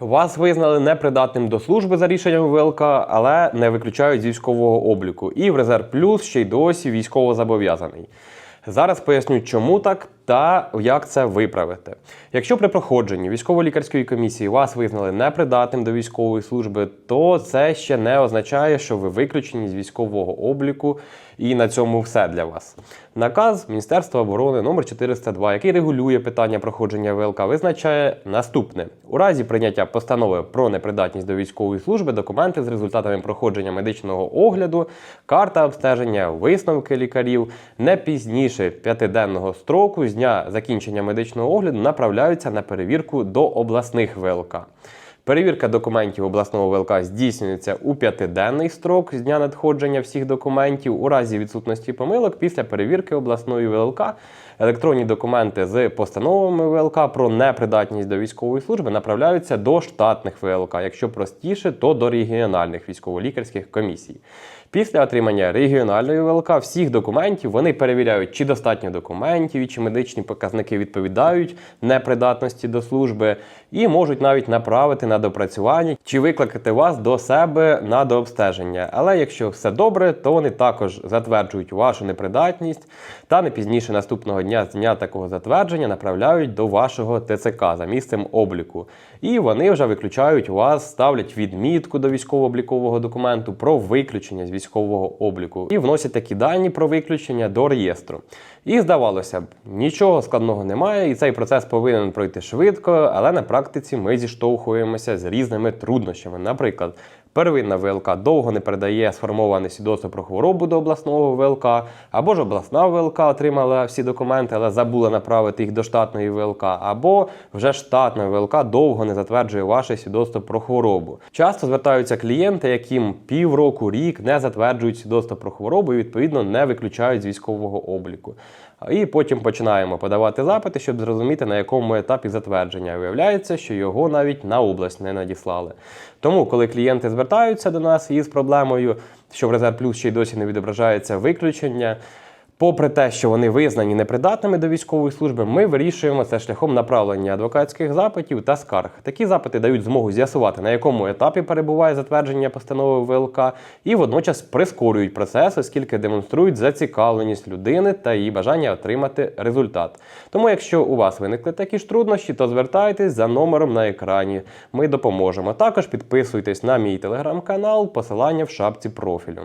Вас визнали непридатним до служби за рішенням ВЛК, але не виключають з військового обліку. І в резерв плюс ще й досі військово зобов'язаний. Зараз поясню, чому так та як це виправити. Якщо при проходженні військово-лікарської комісії вас визнали непридатним до військової служби, то це ще не означає, що ви виключені з військового обліку, і на цьому все для вас. Наказ Міністерства оборони номер 402, який регулює питання проходження ВЛК, визначає наступне: у разі прийняття постанови про непридатність до військової служби, документи з результатами проходження медичного огляду, карта обстеження, висновки лікарів не пізніше п'ятиденного строку з дня закінчення медичного огляду направляються на перевірку до обласних ВЛК. Перевірка документів обласного ВЛК здійснюється у п'ятиденний строк з дня надходження всіх документів. У разі відсутності помилок після перевірки обласної ВЛК електронні документи з постановами ВЛК про непридатність до військової служби направляються до штатних ВЛК. Якщо простіше, то до регіональних військово-лікарських комісій. Після отримання регіональної ВЛК всіх документів вони перевіряють, чи достатньо документів, і чи медичні показники відповідають непридатності до служби, і можуть навіть направити на допрацювання чи викликати вас до себе на дообстеження. Але якщо все добре, то вони також затверджують вашу непридатність та не пізніше наступного дня з дня такого затвердження направляють до вашого ТЦК за місцем обліку. І вони вже виключають вас, ставлять відмітку до військово-облікового документу про виключення з військового обліку і вносять такі дані про виключення до реєстру. І здавалося б, нічого складного немає, і цей процес повинен пройти швидко, але на практиці ми зіштовхуємося з різними труднощами. Наприклад, Первинна ВЛК довго не передає сформоване свідоцтво про хворобу до обласного ВЛК, або ж обласна ВЛК отримала всі документи, але забула направити їх до штатної ВЛК, або вже штатна ВЛК довго не затверджує ваше свідоцтво про хворобу. Часто звертаються клієнти, яким півроку, рік не затверджують свідоцтво про хворобу і відповідно не виключають з військового обліку. І потім починаємо подавати запити, щоб зрозуміти, на якому етапі затвердження. Виявляється, що його навіть на область не надіслали. Тому, коли клієнти звертаються до нас із проблемою, що в резерв плюс ще й досі не відображається виключення. Попри те, що вони визнані непридатними до військової служби, ми вирішуємо це шляхом направлення адвокатських запитів та скарг. Такі запити дають змогу з'ясувати, на якому етапі перебуває затвердження постанови ВЛК, і водночас прискорюють процес, оскільки демонструють зацікавленість людини та її бажання отримати результат. Тому, якщо у вас виникли такі ж труднощі, то звертайтесь за номером на екрані. Ми допоможемо. Також підписуйтесь на мій телеграм-канал, посилання в шапці профілю.